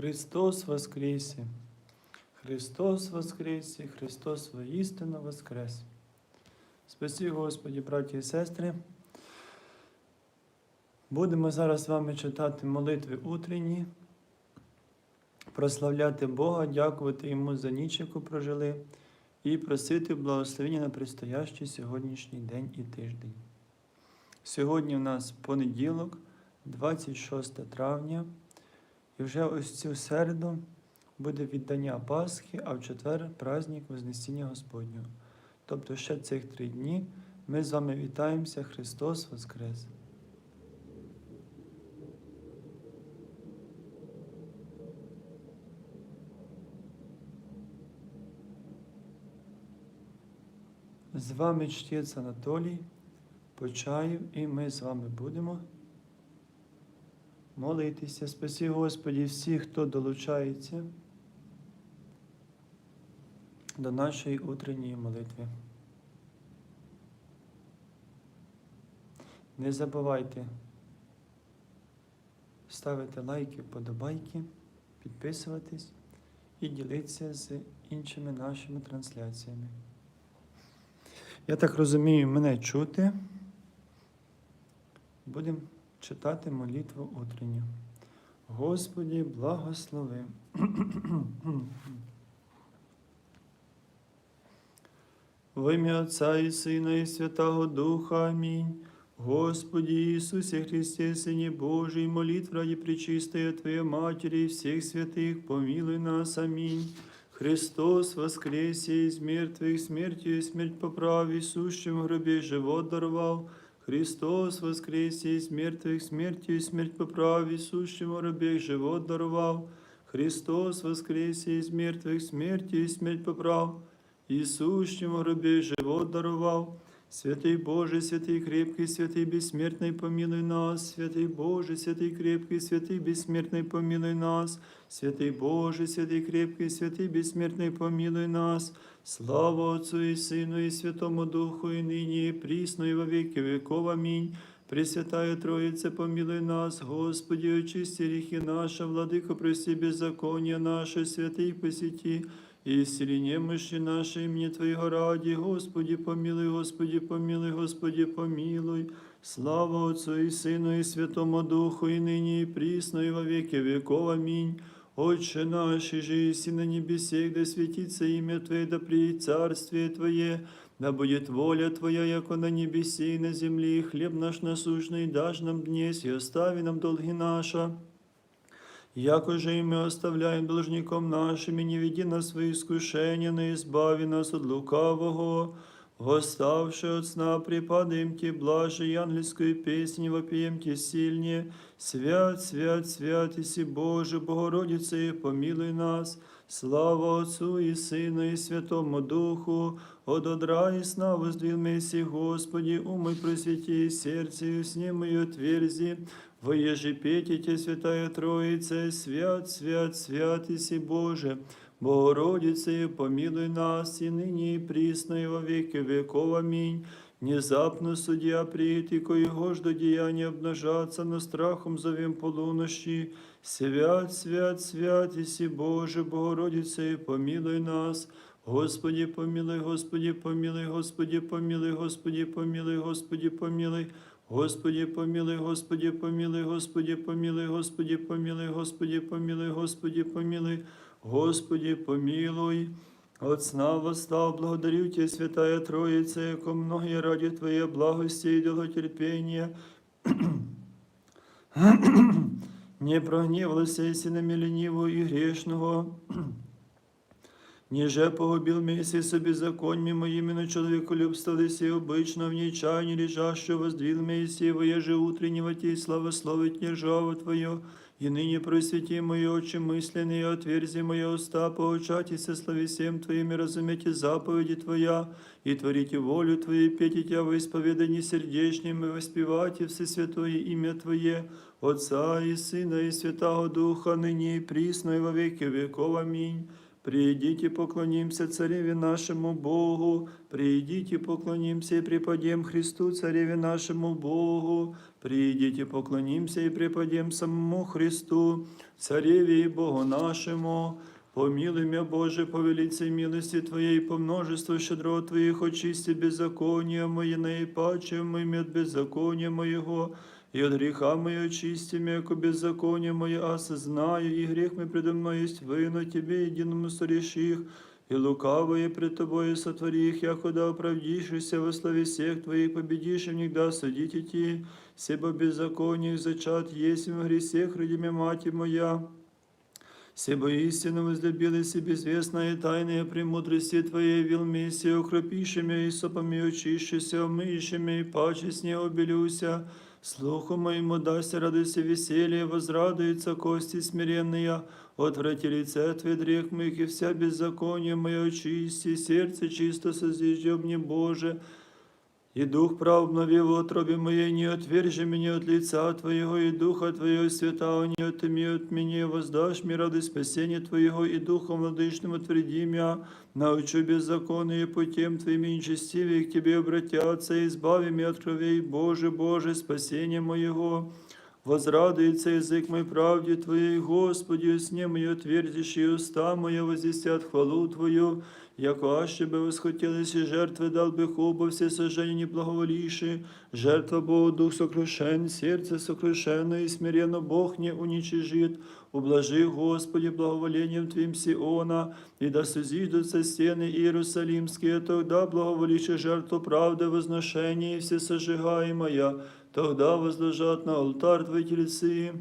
Христос воскресе! Христос воскресе! Христос воістину воскрес! Спасі Господі, браті і сестри. Будемо зараз з вами читати молитви утренні, прославляти Бога, дякувати Йому за ніч, яку прожили, і просити благословення на предстоящий сьогоднішній день і тиждень. Сьогодні у нас понеділок, 26 травня, і вже ось цю середу буде віддання Пасхи, а в четвер праздник Вознесіння Господнього. Тобто ще цих три дні ми з вами вітаємося, Христос Воскрес! З вами чтець Анатолій, Почаїв, і ми з вами будемо молитися. Спасі Господі всіх, хто долучається до нашої утренньої молитви. Не забувайте ставити лайки, подобайки, підписуватись і ділитися з іншими нашими трансляціями. Я так розумію, мене чути. Будемо читати молитву утренню. Господі, благослови. В ім'я Отця і Сина, і Святого Духа. Амінь. Господи Ісусе Христе, Сині Божий, молитв ради пречистої Твоей Матери и всех святых, помилуй нас. Аминь. Христос воскресе из мертвых, смертью смерть поправ, и сущим в гробе живот даровал. Христос воскрес из мертвых, смертью и смерть поправ, и сущим в живот даровал. Христос воскрес из мертвых, смертью и смерть поправ, и сущим в живот даровал. Святий Боже, святий крепкий, святий безсмертний, помилуй нас, святий Боже, святий крепкий, святий безсмертний, помилуй нас, святий Боже, святий крепкий, святий безсмертний, помилуй нас. Слава Отцу і Сину, і Святому Духу, і нині, і прісно, і во віки веков. Амінь. Пресвятая Троїце, помилуй нас, Господи, очисти гріхи наші, владико, прости беззаконня наше, святий посіті, і исцели немощи наши імені Твоєго раді, Господи, помилуй, Господи, помилуй, Господи, помилуй. Слава Отцу і Сину, і Святому Духу, і нині, і прісно, і во віки веков. Амінь. Отче наш, и на небесе, да светится имя Твое, да приедет царствие Твое, да будет воля Твоя, яко на небесе и на земле, хлеб наш насущный дашь нам днесь, и остави нам долги наши, Яко же и мы оставляем должником нашим, и не веди нас в свои искушения, но избави нас от лукавого. Восставши от сна, припадаем Ти, блаже, и ангельскую песнь вопием Ти сильнее. Свят, свят, свят, Иси Боже, Богородица, и помилуй нас. Слава Отцу и Сыну и Святому Духу, от одра и сна воздвил Месси, Господи, умой просвети, сердце и сне мое отверзи, Воеже петите, Святая Троица, свят, свят, свят, Иси Боже, Богородице, помилуй нас, и ныне, и присно, и во веки веков. Аминь. Внезапно судья приит, и коего ж до деяния обнажаться, но страхом зовем полунощи. Свят, свят, свят, Иси Боже, Богородице, помилуй нас. Господи, помилуй, Господи, помилуй, Господи, помилуй, Господи, помилуй, Господи, помилуй. Господи, помилуй, Господи, помилуй, Господи, помилуй, Господи, помилуй, Господи, помилуй, Господи, помилуй, Господи, помилуй. От сна восстал, благодарю Тебя, Святая Троица, яко многие ради Твоей благости и долготерпения. Не прогневался, если на ленивого и грешного, Ніже погубил миси собі законьми моїми, но человеку любстались обычно в нечаянии лежащо воздвил Мессия, воеже утреннего Ти, славословить державу Твою, и ныне просвети мои очи мысленные, отверзи мои уста, поучайтесь слави всем Твоими, разумейте заповеди Твоя, и творите волю Твою, пейте Тя во исповедании сердечнем, и воспевайте Всесвятое имя Твое, Отца и Сына и Святого Духа, ныне и присно, и во веки веков. Аминь. Придите, поклонимся Цареве нашему Богу, придите, поклонимся и преподем Христу, Цареве нашему Богу, придите, поклонимся и преподем самому Христу, Цареве и Богу нашему. Помилуй Боже, по велице милости Твоей, по множеству щедрот Твоих, очисти беззакония мои, наипаче моими от беззакония моего, и от греха моего очисти меня, яко беззаконие мое осознаю, и грех мой предо мной есть вино Тебе, единому сореших, и лукавое пред Тобою сотвори их, якуда оправдишься во славе всех Твоих, победишь и никогда судить идти, себо беззакониях зачат есть в гресех, родиме мати моя. Себо истину возлюбилась и безвестная тайная премудрости Твоей вилмиси, укропишими и сопами очищися, омыщими и паче с ней обелюся. Слуху моему дасть, радуйся веселье, возрадуется кости смиренные, отврати лице от ведрех моих и вся беззаконие мое очисти, сердце чисто созижди мне, Боже, и дух прав обнови в утробе моей, не отвержи меня от лица Твоего, и духа Твоего святого не отыми от меня, воздашь мне радость спасения Твоего, и духом владычным утверди меня, научу беззаконные путем Твоим и нечестивые к Тебе обратятся, и избави меня от кровей, Боже, Боже, спасение моего. Возрадуется язык мой правде Твоей, Господи, сне мое отвердишь, и уста моя возвестят хвалу Твою, яко аще бы восхотелись и жертвы дал бы оба все сожжения не благоволивши, жертва Богу дух сокрушен, сердце сокрушенно и смиренно Бог не уничижит, ублажи, Господи, благоволением Твоим Сиона, и да созидутся стены Иерусалимские, тогда благоволишь жертву правды, возношения и все сожигаемая, тогда возложат на алтарь Твои тельцы.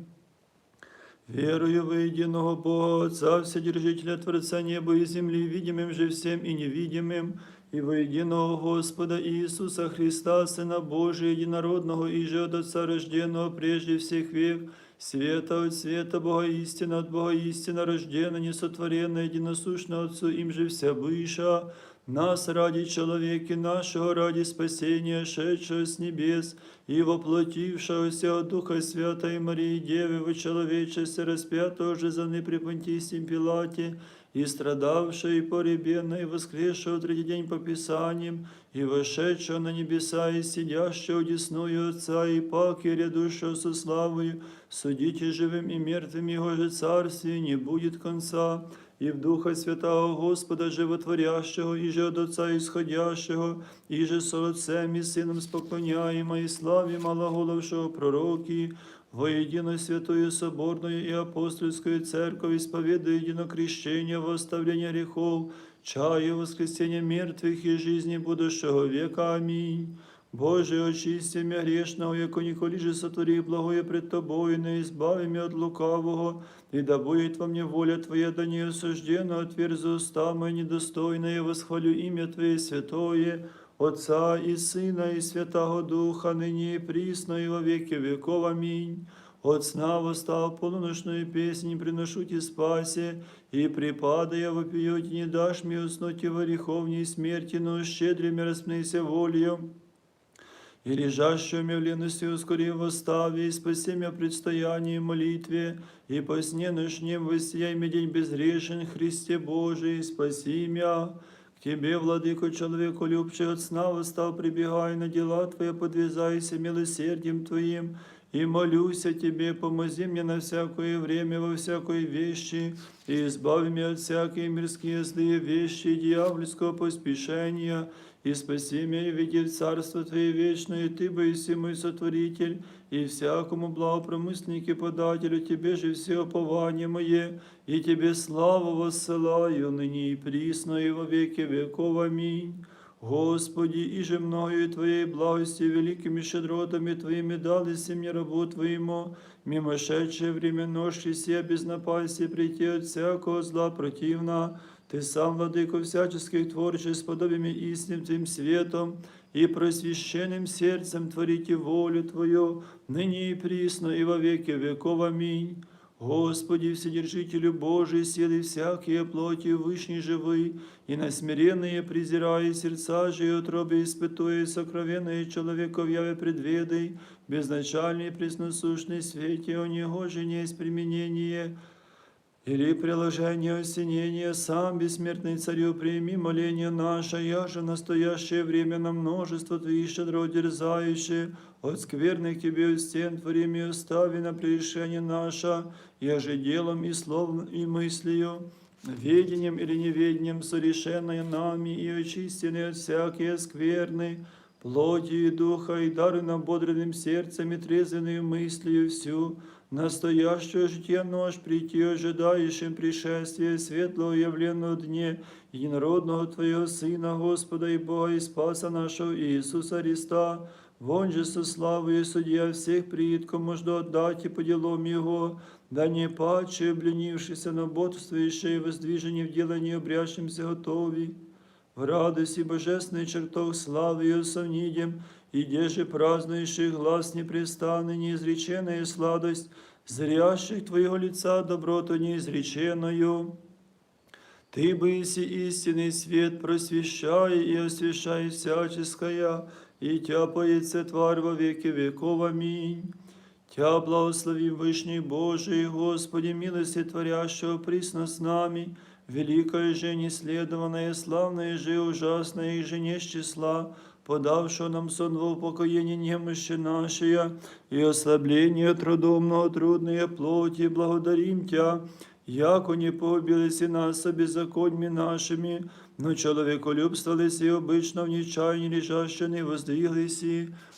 Верую во единого Бога, Отца, Вседержителя Творца неба и земли, видимым же всем и невидимым, и во единого Господа Иисуса Христа, Сына Божия, единородного, и же от Отца рожденного прежде всех век, света от света, Бога истина от Бога истина, рождена, несотворенная, единосущна Отцу, им же вся выша, нас ради человека нашего, ради спасения, шедшего с небес, и воплотившегося от Духа Святой Марии Девы, во человечестве распятого же за при Понтийском Пилате, и страдавшего, и поребенного, и воскресшего в третий день по Писаниям, и вошедшего на небеса, и сидящего одесную Отца, и паки рядущего со славою, судите живым и мертвым, Его же царствие не будет конца, и в Духа Святого Господа Животворящего, и же от Отца исходящего, и же с Отцем и Сыном споклоняемо, и славе малоголовшего пророки, воедино святую соборную и апостольскую церковь, исповедуя едино крещение во оставление грехов, чаю воскресения мертвых и жизни будущего века. Аминь. Боже, очисти меня грешного, яко николи же сотвори благое пред Тобою, не избави меня от лукавого, и да будет во мне воля Твоя, да не осуждена, отверзи уста мои недостойные, восхвалю имя Твое святое, Отца и Сына, и Святого Духа, ныне и присно, и во веки веков. Аминь. От сна восстав полуночную песнь, приношу Ти спасе, и припадая вопиете, не дашь мне уснуть во греховней смерти, но щедрыми распнися волею. И лежащую меня в лености ускори восстави, и спаси меня предстоянии и молитве, и по сне ночнем воссияй мне день безгрешен, Христе Божий, спаси меня. К Тебе, владыко, человеку любчий от сна восстав, прибегай на дела Твои, подвязайся милосердием Твоим, и молюсь о Тебе, помози мне на всякое время, во всякой вещи, и избави меня от всякие мирские злые вещи и дьявольского поспешения, и спаси меня, и веди в Царство Твое вечное, и Ты, Боиси мой сотворитель, и всякому благопромысленнике подателю, Тебе же все опование мое, и Тебе славу воссылаю, ныне и присно, и во веки веков. Аминь. Господи, и же мною Твоей благости, великими щедротами Твоими дались мне рабу Твоему, мимошедшее время ноши сия без напасти прийти от всякого зла противна, Ты сам, владыко всяческих творчеств, с подобиями истинным Твоим светом и просвященным сердцем творите волю Твою, ныне и присно, и во веки веков. Аминь. Господи, Вседержителю Божий, силы всякие плоти вышней живы, и на смиренные презирая сердца же и утробе испытуя сокровенные человеков яве предведай, безначальный пресносущный свете, о него же не есть применение, или приложение осенения, сам бессмертный царю, прими моление наше, я же в настоящее время на множество Твоих щедро дерзающие, от скверных Тебе у стен творим и остави на прегрешение наше, я же делом и словом и мыслью, ведением или неведением совершенное нами и очистенные от всякие скверны, плоти и духа, и даруй нам бодрым сердцем и трезвенную мыслью всю, настоящее житие нож прийти, ожидающим пришествия светлого явленного дне, единородного Твоего Сына, Господа и Бога и Спаса нашего Иисуса Христа, Вон же со славою судья всех приид, кому жду отдать и по делам Его, да не паче, обленившийся на ботствующее и воздвижение в делании обрящимся готови, в радости божественной чертог и осовнидем, и деже празднующих глаз непрестанный, неизреченная сладость, зрящих Твоего лица доброту неизреченную. Ты быси истинный свет, просвещай и освещай всяческое, и тяпается тварь во веки веков. Аминь. Тя благослови Вышний Божий, Господи, милости творящего присно с нами, великая же неследованная, славная же ужасная и же не с числа, подавшего нам сон во упокоение немощи нашей, и ослабление трудомного трудные плоти, благодарим Тя, яко не побилися нас беззаконьми нашими, но человеколюбствовались и обычно в нечаянии лежаще не воздвиглись,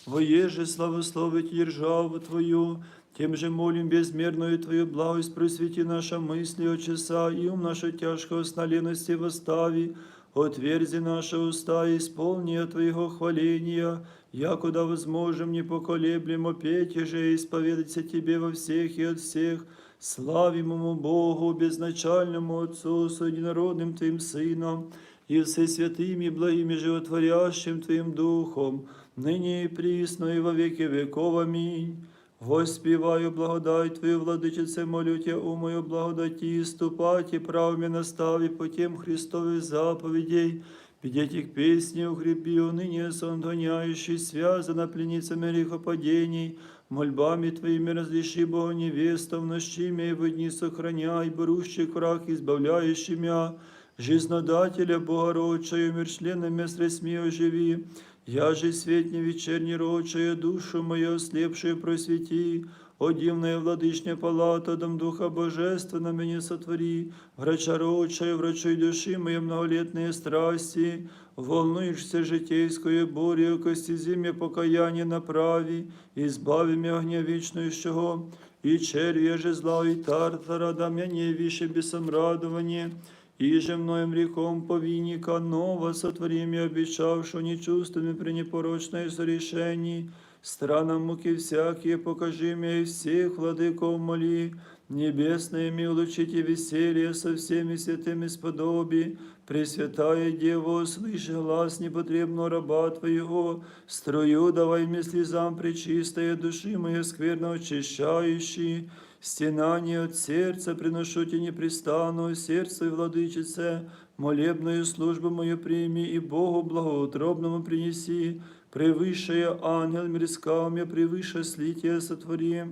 воеже славословить державу Твою, тем же молим безмерную Твою благость просвети наша мысли от часа и ум наша тяжкого сна лености восстави, отверзи наши уста и исполни от Твоего хваления, якуда возможем не поколеблемо петь же и исповедаться Тебе во всех и от всех, славимому Богу, безначальному Отцу, с единородным Твоим Сыном, и всесвятым и благим и животворящим Твоим Духом, ныне и присно и во веки веков. Аминь. Воспіваю благодать Твою, владичице, молю Тя, у мою благодаті, ступать и правами настави по тем Христовых заповедей, Підіть к песни укрепи, уныне сон гоняющий, связана пленницами грехопадений, мольбами Твоими разреши, Бога невестов, нощими и в дни сохраняй, берущих враг, избавляющий мя, жизнодателя Богородчаю, мир членами средстми оживи, я же свет не вечерний рочая, душу мою ослепшую просвети, о дивная владычня палата, дом Духа Божественного меня сотвори, врача рочая, врачой души моей многолетные страсти, волнуешься житейскую бурю, кости зимя покаяние направи, избави меня огня вечнущего, и червя же зла и тартара, да меня бесом радование, и же мною грехом повинника ново сотвори мне, обещавшего нечувствами при непорочной сорешении, странам муки всякие покажи мне и всех владыков моли, небесные ми улучите веселье со всеми святыми сподоби, Пресвятая Дева, слыши глаз непотребного раба Твоего, строю давай мне слезам пречистая души моей скверно очищающей, стенание от сердца приношу тебе непрестанно, сердце и владычице, молебную службу мою прими и Богу благоутробному принеси, превыше ангел мирскал мне, превыше слитие сотвори.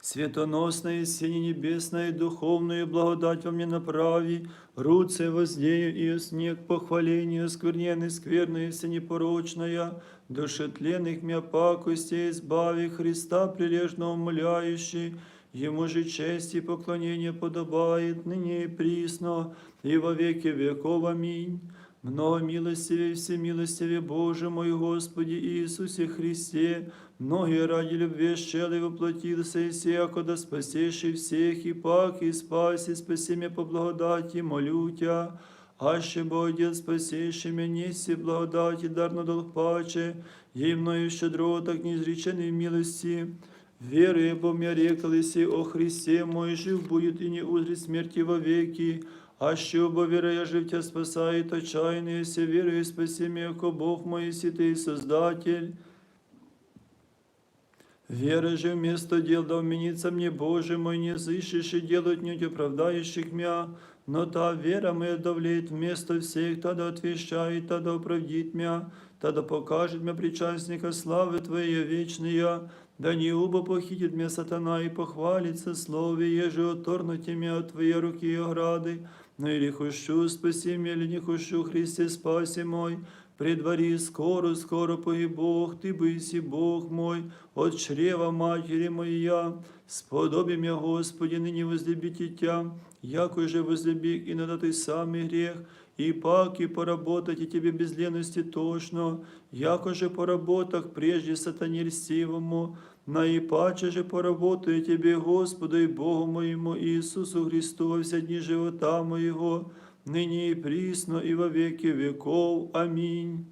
Светоносная сине небесная, духовную благодать во мне направи, руце воздею и снег похвалению, скверненной, скверной, всенепорочная, душетленных мя пакостей избави Христа прилежно умоляющий, Ему же честь и поклонение подобает ныне и присно, и во веки веков. Аминь. Много милостивее, всемилостивее Боже мой Господи Иисусе Христе, многие ради любви щели воплотился и всякода спасеши всех, и пак, и спаси, спаси меня по благодати, молю Тя, аще Бог спасеши меня, неси благодати, дарно долг паче, ей мною щедро, так неизреченной милости, Веруя, бо мне рекалися о Христе мой, жив будет и не узрит смерти вовеки, а що бо віра я жив спасает отчаянные, се верую, спаси меня, яко Бог мой, си ты Создатель. Вера же вместо дел да уменится мне, Боже мой, не зыщешь и делать не оправдающих мя, но та вера моя давлеет вместо всех, тогда отвещает, тогда оправдит мя, тогда покажет мне причастника славы Твоей вечная, Да не убо похитит меня сатана и похвалится слове, еже оторнуте меня от Твоей руки и ограды. Но или хущу, спаси меня, или не хущу, Христе, спаси мой. При дворе скоро, скоро погиб Бог, Ты быси Бог мой, от чрева матери моя. Сподоби меня, Господи, ныне возлюбить Тя, яко же возлюби и на Ты самый грех, и паки поработать и тебе без лености тошно, яко же по работах прежде сатане льстивому, наипаче же поработаю тебе, Господу и Богу моему Иисусу Христу во все дни живота моего, ныне и присно и во веки веков. Аминь.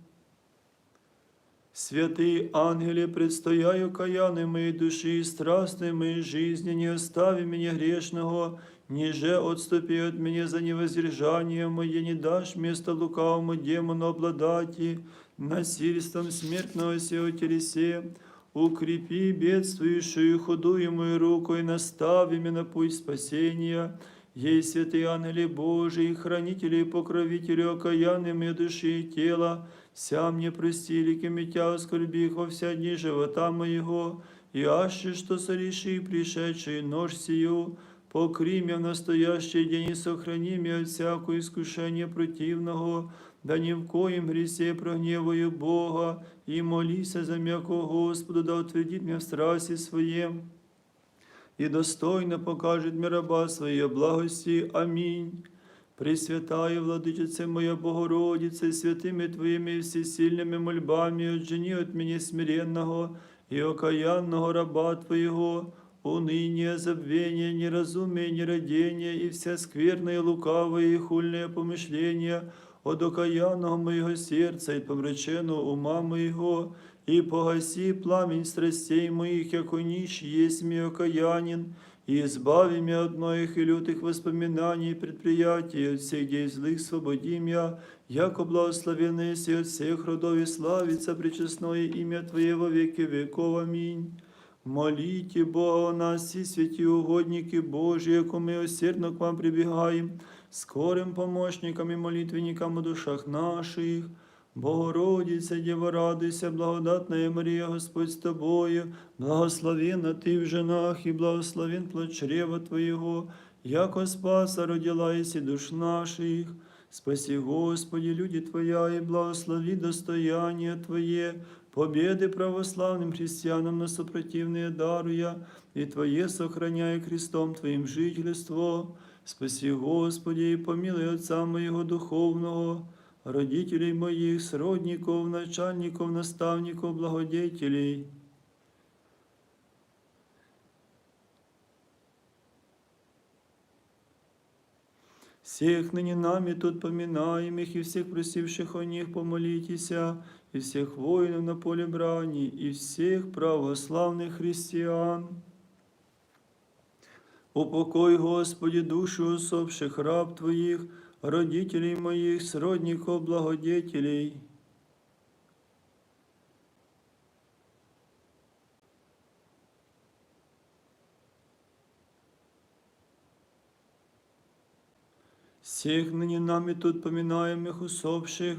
Святые ангели, предстояю каяны моей души и страстной моей жизни, не остави меня грешного, ниже отступи от меня за невоздержание мое, не дашь место лукавому демону обладати, насильством смертного сего телесе, укрепи бедствующую худую мою руку и настави меня на путь спасения. Ей святые ангели Божии, хранители и покровители окаянные моей души и тела, вся мне простили, кемитя оскорбих во вся дни живота моего, и аще что сореши пришедший нож сию, покри меня в настоящий день и сохрани меня от всякого искушения противного, да ни в коем гресе прогневаю Бога, и молися за м'якого Господу, да утвердит меня в страсти своем и достойно покажет мне раба Своей благости. Аминь. Пресвятая Владычице моя Богородице, святыми Твоими всесильными мольбами, отжени от меня смиренного и окаянного раба Твоего, уныние, забвение, неразумие, нерадение и вся скверное, лукавое и хульное помышления от окаянного моего сердца и помраченного ума моего, и погаси пламень страстей моих, яко нищ есть мне окаянин, и избави меня от многих и лютых воспоминаний и предприятий, от всех дей злых свободи меня, яко благословенный си от всех родов и славится пречестное имя Твое во веки веков. Аминь. Молите Бога нас, и святі угодники Божі, яко ми усердно к вам прибігаємо, скорим помощникам і молитвенникам у душах наших. Богородице, Дєва, радуйся, благодатная Марія, Господь з тобою, благословенна ти в женах і благословен плод чрева Твоєго, яко спаса родила єси душ наших. Спаси, Господи, люди Твоя, и благослови достояние Твое, победы православным христианам на сопротивные даруя, и Твое сохраняя крестом Твоим жительство. Спаси, Господи, и помилуй Отца моего духовного, родителей моих, сродников, начальников, наставников, благодетелей. Всех ныне нами тут поминаемых и всех просивших о них помолитеся, и всех воинов на поле брани, и всех православных христиан. Упокой, Господи, душу усопших раб Твоих, родителей моих, сродников, благодетелей. Всех ныне нами тут поминаемых усопших,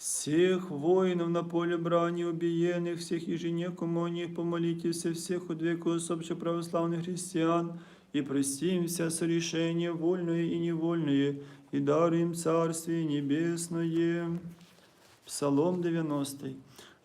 всех воинов на поле брани убиенных, всех ежене, кому о них помолитесь, всех от веку усопших православных христиан, и простим вся сорешения вольное и невольное, и даруем Царствие Небесное. Псалом 90.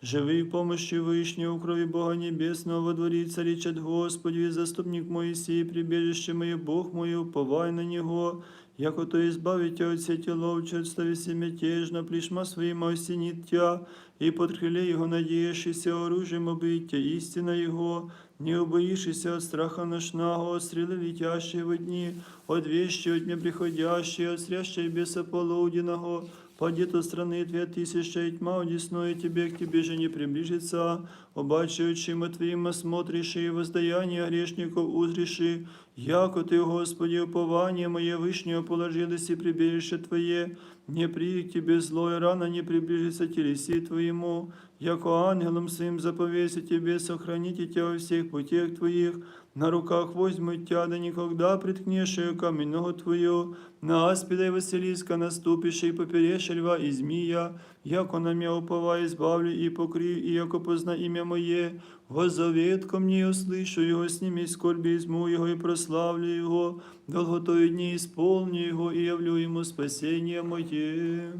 Живий в помощи Вышнего, у крови Бога Небесного, во дворе царичат Господи, заступник Моисей, прибежище мое, Бог мой, уповай на Него, яко то избавить от сети ловче, отстави мятежно, плешма своим осенит тя, и под крыле Его надеешься оружием убытия, истина Его, не убоишься от страха ношного, от стрелы летящие во дни, от вещи от неприходящие, от срящей беса полуденного, Падет от страны две тысячи, и тьма одесную тебе, к тебе же не приближится, обаче очима твоим осмотришь и воздаяние грешников узриши, яко ты, Господи, упование мое вышнее положилось и прибежище Твое, не при к тебе злое рано не приближится телеси Твоему, яко ангелом своим заповеси тебе сохраните тебя во всех путях Твоих, на руках возьмут тя, да никогда приткнешь ее камень ногу твою, на аспида и Василиска наступишь и поперешь льва и змея, яко на меня упова избавлю и покрию, и яко позна имя мое, возовет ко мне, услышу его, с ними скорби изму его и прославлю его, долготою дни исполню его и явлю ему спасение мое.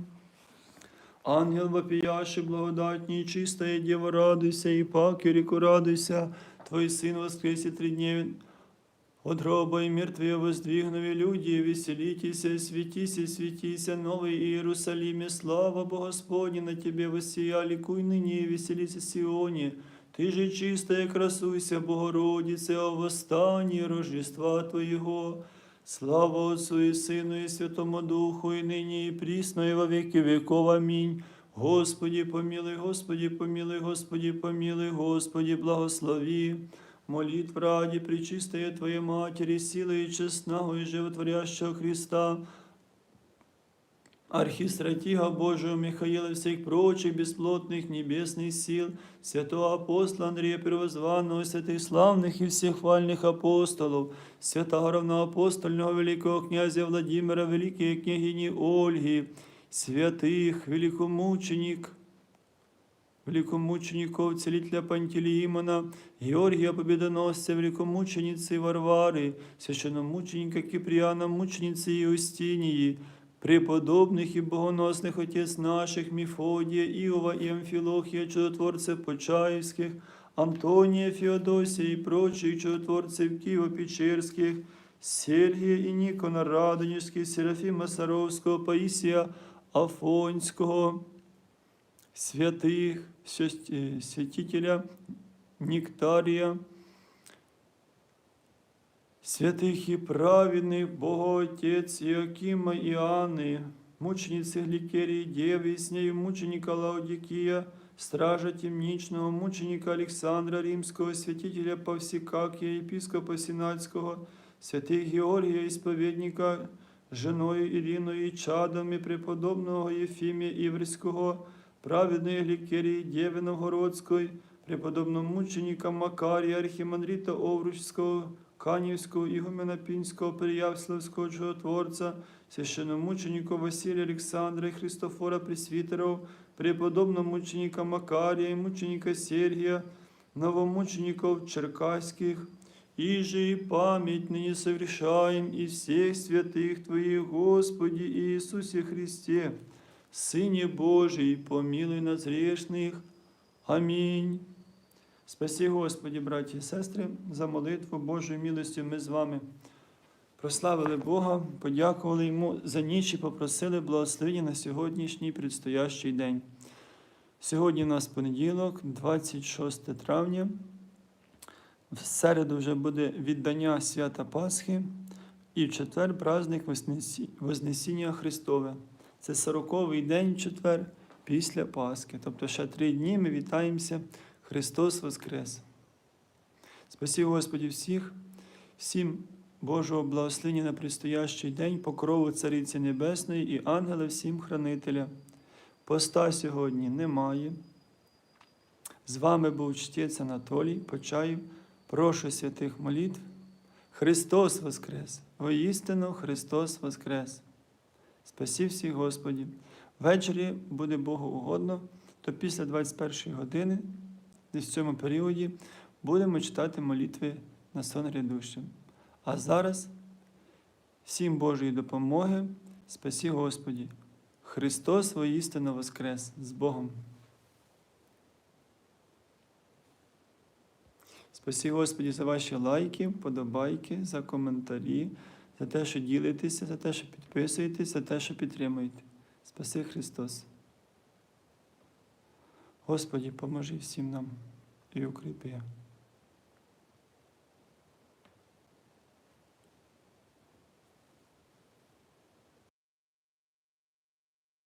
Ангел вопияши, благодатней, чистая Дева, радуйся, и паки реку радуйся, Твой Сын воскресе три дня от гроба и мертвые воздвигнули люди, веселитесь, светись, светись, новый Иерусалиме, слава Богу Господне на Тебе воссия, ликуй ныне, и веселись Сионе, Ты же чистая, красуйся, Богородице, о восстании Рождества Твоего. Слава Отцу и Сыну и Святому Духу, и ныне, и присно, и во веки веков. Аминь. Господи, помилуй, Господи, помилуй, Господи, помилуй, Господи, благослови. Молитв ради пречистая Твоей Матери, силы и честного и животворящего Христа, Архистратига Божию Михаила и всех прочих бесплотных небесных сил, святого апостола Андрея Первозванного, святых славных и всех хвальных апостолов, святого равноапостольного великого князя Владимира, великой княгини Ольги, святых, великомученик, великомучеников, целителя Пантелеимона, Георгия Победоносца, великомученицы Варвары, священномученика Киприана, мученицы Иустинии, преподобных и богоносных отец наших Мефодия, Иова и Амфилохия, чудотворцев Почаевских, Антония, Феодосия и прочих чудотворцев Киево-Печерских, Сергия и Никона Радонежских, Серафима Саровского, Паисия Афонського, святых, свят- э, святителя Нектария, святых и праведных, Богоотец Иокима и Анны, мученицы Гликерии Девы, и с нею мученика Лаодикия, стража темничного, мученика Александра Римского, святителя Павсикакия, епископа Синальского, святых Георгия, исповедника, женою Іриною і преподобного Єфімія Іврського, праведної Глікерії Дєви Новгородської, преподобного мученика Макарія, архімандріта Овручського, Канівського, Ігумена Пінського, Переявславського чудотворця, священномученику Василія Олександра і Христофора Пресвітеров, преподобного мученика Макарія, і мученика Сергія, новомучеников Черкаських, и же и память ныне совершаем и всех святых Твоих, Господи Иисусе Христе, Сыне Божий, помилуй нас грешных. Амінь. Спаси, Господі, браті і сестри, за молитву Божою милостю ми з вами прославили Бога, подякували Йому за ніч і попросили благословення на сьогоднішній предстоящий день. Сьогодні у нас понеділок, 26 травня. В середу вже буде віддання свята Пасхи, і в четвер праздник Вознесіння Христове. Це 40-й день четвер після Пасхи. Тобто ще три дні ми вітаємося. Христос Воскрес. Спасибо Господі всіх, всім Божого благословення на предстоящий день, покрову Цариці Небесної і ангела всім хранителя. Поста сьогодні немає. З вами був чтець Анатолій Почаїв. Прошу святих молитв. Христос Воскрес! Воістину Христос Воскрес! Спасі всіх Господі! Ввечері буде Богу угодно, то після 21 години, десь в цьому періоді, будемо читати молитви на сон грядущим. А зараз всім Божої допомоги, спасі Господі! Христос воістину Воскрес! З Богом! Спасі Господі за ваші лайки, подобайки, за коментарі, за те, що ділитеся, за те, що підписуєтесь, за те, що підтримуєте. Спаси Христос. Господі, поможи всім нам і укріпи.